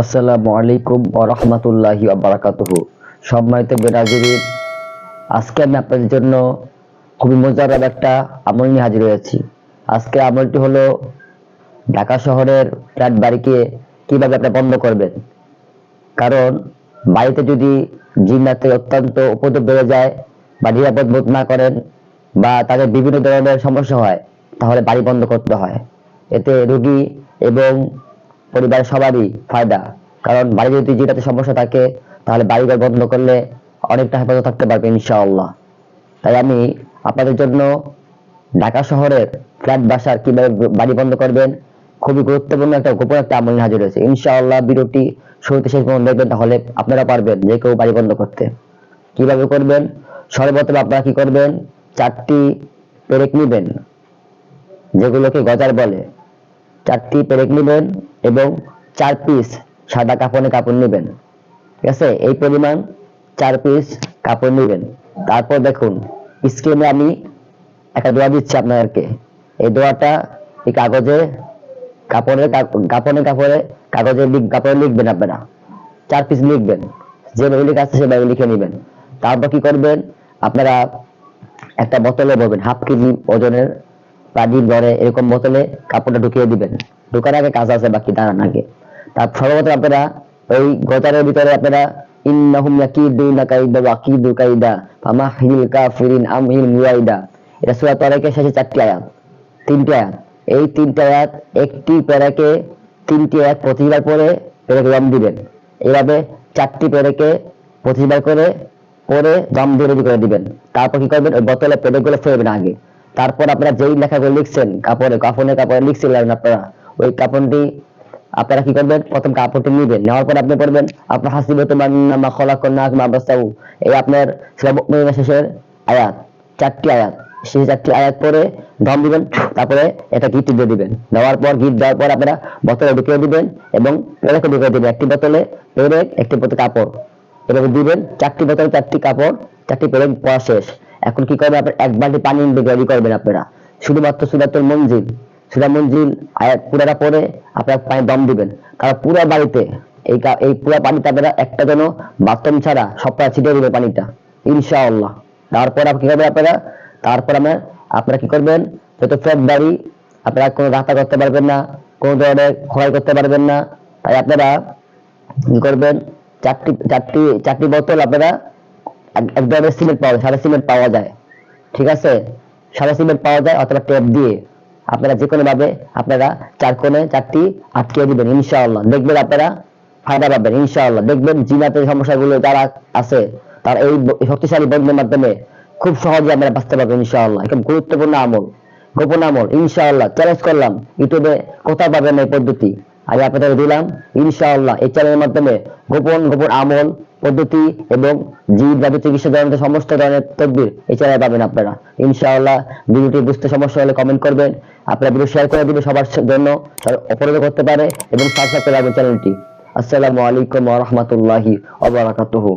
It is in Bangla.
আসসালামু আলাইকুম ও রহমতুল্লাহি বারাকাতুহু। সম্মানিত বেনাজিরিন আজকে আমি আপনাদের জন্য খুবই মজাদার একটা আমল নিয়ে হাজির হয়েছি। আজকে আমলটি হলো ঢাকা শহরের ফ্ল্যাট বাড়িকে কীভাবে আপনি বন্ধ করবেন। কারণ বাড়িতে যদি জিন্নাতে অত্যন্ত উপদ্রব বেড়ে যায় বা নিরাপদ বোধ না করেন বা তাদের বিভিন্ন ধরনের সমস্যা হয়, তাহলে বাড়ি বন্ধ করতে হয়। এতে রোগী এবং পরিবার সবারই ফায়দা। কারণ বাড়ি যদি জিনাতে সমস্যা থাকে, তাহলে বাড়িঘর বন্ধ করলে অনেকটা হেফাজত থাকতে পারবে ইনশাআল্লাহ। তাই আমি আপনাদের জন্য ঢাকা শহরের ফ্ল্যাট বাসার কীভাবে বাড়ি বন্ধ করবেন, খুবই গুরুত্বপূর্ণ একটা গোপন একটা আমল হাজির হয়েছে। ইনশাআল্লাহ ভিডিওটি শুরুতে শেষ পর্যন্ত দেখবেন, তাহলে আপনারা পারবেন যে কেউ বাড়ি বন্ধ করতে। কীভাবে করবেন? সর্বপ্রথম আপনারা কি করবেন? চারটি পেরেক নিবেন, যেগুলোকে গজার বলে। চারটি পেরেক নেবেন এবং চার পিস সাদা কাপড়ে কাপড় নেবেন। ঠিক আছে? এই পরিমাণ চার পিস কাপড় নেবেন। তারপর দেখুন স্ক্রিনে আমি একটা দোয়া দিচ্ছি আপনাদেরকে। এই দোয়াটা এই কাগজে, কাপড়ে কাপড়ে কাপড়ে, কাগজে কাপড়ে লিখবেন আপনারা। চার পিস লিখবেন। যেভাবে লিখে আছে সেভাবে লিখে নেবেন। তারপর কি করবেন? আপনারা একটা বোতলে ভরবেন, হাফ কেজি ওজনের পানির ভরে এরকম বোতলে কাপড়টা ঢুকিয়ে দিবেন। ঢুকার আগে কাজ আছে, বাকি দাঁড়ান আগে। তার সর্বপ্রথম আপনারা ওই গজারের ভিতরে আপনারা ইন্নাহুম ওয়া কাইদা ফামাহিল কাফিরিন আমহিল মুয়াইদা। এটা সূরা শেষে চারটি আয়াত, তিনটি আয়াত। এই তিনটি আয়াত, একটি প্যারাকে তিনটি আয়াত প্রতিবার পরে প্যারাকে দিবেন। এইভাবে চারটি প্যারাকে প্রতিবার করে পরে দম দিয়ে করে দিবেন। তারপর কি করবেন? ওই বোতলে প্যারাগুলো ফেলবেন আগে। তারপর আপনারা যেই লেখাগুলো লিখছেন, কাপড়ে কাপড়ে কাপড়ে লিখছিলেন আপনারা, ওই কাপড়টি আপনারা কি করবেন? প্রথম কাপড়টি নিবেন। নেওয়ার পর আপনি পড়বেন আপনার হাসিবে তোমার নামা খলাকন নাক মাবাস্তাউ এই আপনার শেষের আয়াত, চারটি আয়াত। সেই চারটি আয়াত পরে দম দিবেন, তারপরে এটা গিট দিয়ে দিবেন। দেওয়ার পর, গিট দেওয়ার পর আপনারা বোতলে ঢুকিয়ে দিবেন এবং পেরেকে ঢুকিয়ে দিবেন। একটি বোতলে পেরেক, একটি বোতলে কাপড়। এভাবে দিবেন, চারটি বোতলে চারটি কাপড়, চারটি পেরেক পড়া শেষ। এখন কি করবেন আপনার এক বালতি পানি রেডি করবেন আপনারা। শুধুমাত্র সুরাতুল মঞ্জিল সুরা মঞ্জিল আয়াত পুরাটা পরে আপনারা পানি দম দিবেন। কারণ পুরো বাড়িতে এই এই পুরো পানিটা আপনারা একটা যেন বাথরুম ছাড়া সবটা ছিটিয়ে দিবে পানিটা। ইনশাআল্লাহ। তারপর আপনি কি করবেন আপনারা? তারপর আমরা আপনারা কি করবেন? যত ফ্ল্যাট বাড়ি, আপনারা কোনো রাস্তা করতে পারবেন না, কোনো ধরনের ক্ষয় করতে পারবেন না। তাই আপনারা কি করবেন? চারটি চারটি চারটি বোতল আপনারা এক- ধরনের সিমেন্ট পাওয়া যায়, সাদা সিমেন্ট পাওয়া যায়। ঠিক আছে? সাদা সিমেন্ট পাওয়া যায় অথবা টেপ দিয়ে। আপনারা যে কোনো ভাবে আপনারা চার কোণে চারটি আটকে দিবেন, ইনশাআল্লাহ। দেখবেন আপনারা ফায়দা পাবেন, ইনশাআল্লাহ। দেখবেন জিনাতের সমস্যাগুলো যারা আছে, তারা এই শক্তিশালী বন্ধের মাধ্যমে খুব সহজে আপনারা বাঁচতে পারবেন, ইনশাআল্লাহ। একদম গুরুত্বপূর্ণ আমল, গোপন আমল, ইনশাআল্লাহ। চ্যালেঞ্জ করলাম, ইউটিউবে কোথাও পাবেন এই পদ্ধতি। আমি আপনাদের দিলাম, ইনশাআল্লাহ। এই চ্যানেলের মাধ্যমে গোপন গোপন আমল পদ্ধতি এবং জীব জাতীয় চিকিৎসা ধরনের সমস্ত ধরনের তদবির চ্যানেলে পাবেন আপনারা। ইনশাআল্লাহ ভিডিওটি বুঝতে সমস্যা হলে কমেন্ট করবেন। আপনারা ভিডিও শেয়ার করে দিবেন সবার জন্য অপরাধ করতে পারে এবং সাবস্ক্রাইব করে রাখবেন চ্যানেলটি আসসালামু আলাইকুম ওয়া রাহমাতুল্লাহি ওয়া বারাকাতুহু।